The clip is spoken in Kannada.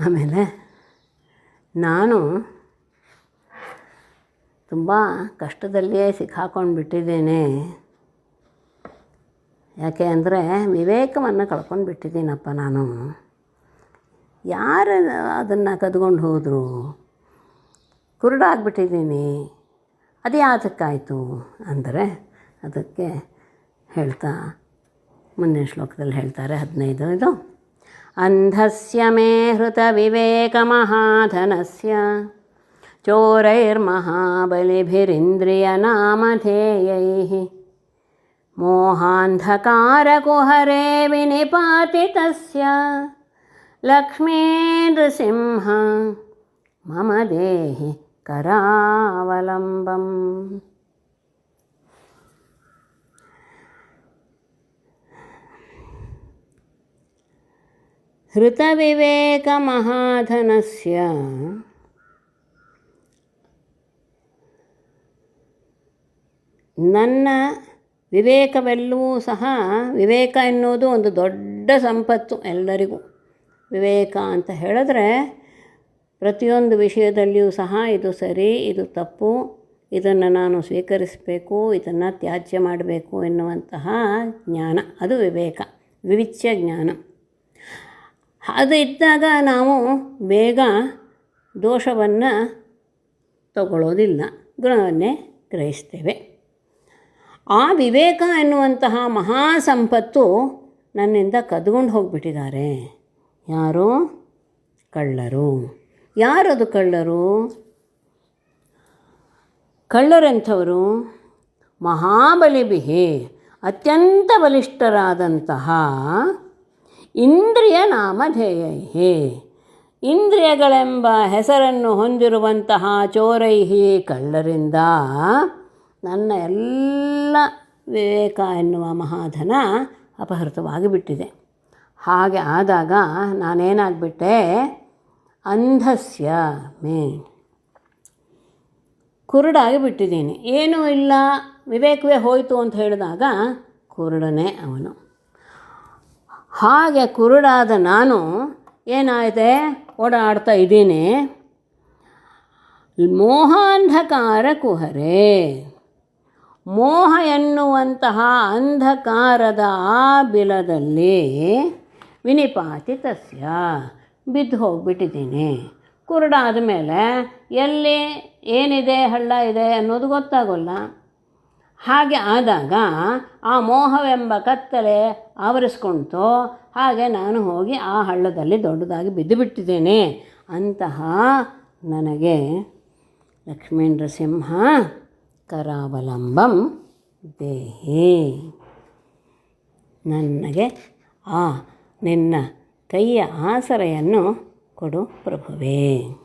ಆಮೇಲೆ ನಾನು ತುಂಬ ಕಷ್ಟದಲ್ಲಿಯೇ ಸಿಕ್ಕಾಕೊಂಡು ಬಿಟ್ಟಿದ್ದೇನೆ ಯಾಕೆ ಅಂದರೆ ವಿವೇಕವನ್ನು ಕಳ್ಕೊಂಡು ಬಿಟ್ಟಿದ್ದೀನಪ್ಪ ನಾನು. ಯಾರು ಅದನ್ನು ಕದ್ಕೊಂಡು ಹೋದರು? ಕುರುಡಾಗ್ಬಿಟ್ಟಿದ್ದೀನಿ ಅದು ಯಾತಕ್ಕಾಯಿತು ಅಂದರೆ ಅದಕ್ಕೆ ಹೇಳ್ತಾ ಮುಂದಿನ ಶ್ಲೋಕದಲ್ಲಿ ಹೇಳ್ತಾರೆ ಹದಿನೈದು ಇದು. ಅಂಧಸ್ಯ ಮೇ ಹೃತ ವಿವೇಕ ಮಹಾಧನಸ್ಯ ಚೋರೈರ್ಮಹಾಬಲಿಭಿರಿಂದ್ರಿಯ ನಾಮಧೇಯೈ ಮೋಹಾಂಧಕಾರಕುಹರೆ ವಿನಿಪಾತಿ ತಸ್ಯ ಹೃತವಿವೇಕಮಹಾಧನಸ್ಯ. ನನ್ನ ವಿವೇಕವೆಲ್ಲವೂ ಸಹ ವಿವೇಕ ಎನ್ನುವುದು ಒಂದು ದೊಡ್ಡ ಸಂಪತ್ತು ಎಲ್ಲರಿಗೂ. ವಿವೇಕ ಅಂತ ಹೇಳಿದ್ರೆ ಪ್ರತಿಯೊಂದು ವಿಷಯದಲ್ಲಿಯೂ ಸಹ ಇದು ಸರಿ, ಇದು ತಪ್ಪು, ಇದನ್ನು ನಾನು ಸ್ವೀಕರಿಸಬೇಕು, ಇದನ್ನು ತ್ಯಾಜ್ಯ ಮಾಡಬೇಕು ಎನ್ನುವಂತಹ ಜ್ಞಾನ. ಅದು ವಿವೇಕ, ವಿವಿಚ್ಯ ಜ್ಞಾನ. ಅದು ಇದ್ದಾಗ ನಾವು ಬೇಗ ದೋಷವನ್ನು ತಗೊಳ್ಳೋದಿಲ್ಲ, ಗುಣವನ್ನೇ ಗ್ರಹಿಸ್ತೇವೆ. ಆ ವಿವೇಕ ಎನ್ನುವಂತಹ ಮಹಾ ಸಂಪತ್ತು ನನ್ನಿಂದ ಕದ್ಕೊಂಡು ಹೋಗಿಬಿಟ್ಟಿದ್ದಾರೆ. ಯಾರು? ಕಳ್ಳರು. ಯಾರದು ಕಳ್ಳರು? ಕಳ್ಳರೆಂಥವರು? ಮಹಾಬಲಿಬಿಹಿ ಅತ್ಯಂತ ಬಲಿಷ್ಠರಾದಂತಹ ಇಂದ್ರಿಯ ನಾಮಧೇಯೈ ಇಂದ್ರಿಯಗಳೆಂಬ ಹೆಸರನ್ನು ಹೊಂದಿರುವಂತಹ ಚೋರೈಹಿ ಕಳ್ಳರಿಂದ ನನ್ನ ಎಲ್ಲ ವಿವೇಕ ಎನ್ನುವ ಮಹಾಧನ ಅಪಹೃತವಾಗಿ ಬಿಟ್ಟಿದೆ ಹಾಗೆ ಆದಾಗ ನಾನೇನಾಗ್ಬಿಟ್ಟೆ? ಅಂಧಸ್ಯ ಮೇ. ಕುರುಡಾಗಿ ಬಿಟ್ಟಿದ್ದೀನಿ ಏನೂ ಇಲ್ಲ. ವಿವೇಕವೇ ಹೋಯಿತು ಅಂತ ಹೇಳಿದಾಗ ಕುರುಡನೇ ಅವನು. ಹಾಗೆ ಕುರುಡಾದ ನಾನು ಏನಾಯಿತೆ? ಓಡಾಡ್ತಾ ಇದ್ದೀನಿ. ಮೋಹಾಂಧಕಾರ ಕುಹರೆ. ಮೋಹ ಎನ್ನುವಂತಹ ಅಂಧಕಾರದ ಆ ಬಿಲದಲ್ಲಿ ವಿನಿಪಾತಿ ತಸ್ಯ. ಬಿದ್ದು ಹೋಗಿಬಿಟ್ಟಿದ್ದೀನಿ. ಕುರುಡಾದ ಮೇಲೆ ಎಲ್ಲಿ ಏನಿದೆ ಹಳ್ಳ ಇದೆ ಅನ್ನೋದು ಗೊತ್ತಾಗೋಲ್ಲ. ಹಾಗೆ ಆದಾಗ ಆ ಮೋಹವೆಂಬ ಕತ್ತಲೆ ಆವರಿಸ್ಕೊಳ್ತು ಹಾಗೆ ನಾನು ಹೋಗಿ ಆ ಹಳ್ಳದಲ್ಲಿ ದೊಡ್ಡದಾಗಿ ಬಿದ್ದು ಬಿಟ್ಟಿದ್ದೇನೆ ಅಂತಹ ನನಗೆ ಲಕ್ಷ್ಮೀಂದ್ರ ಸಿಂಹ ಕರಾವಲಂಬಂ ದೇಹಿ. ನನಗೆ ಆ ನಿನ್ನ ಕೈಯ ಆಸರೆಯನ್ನು ಕೊಡು ಪ್ರಭುವೇ.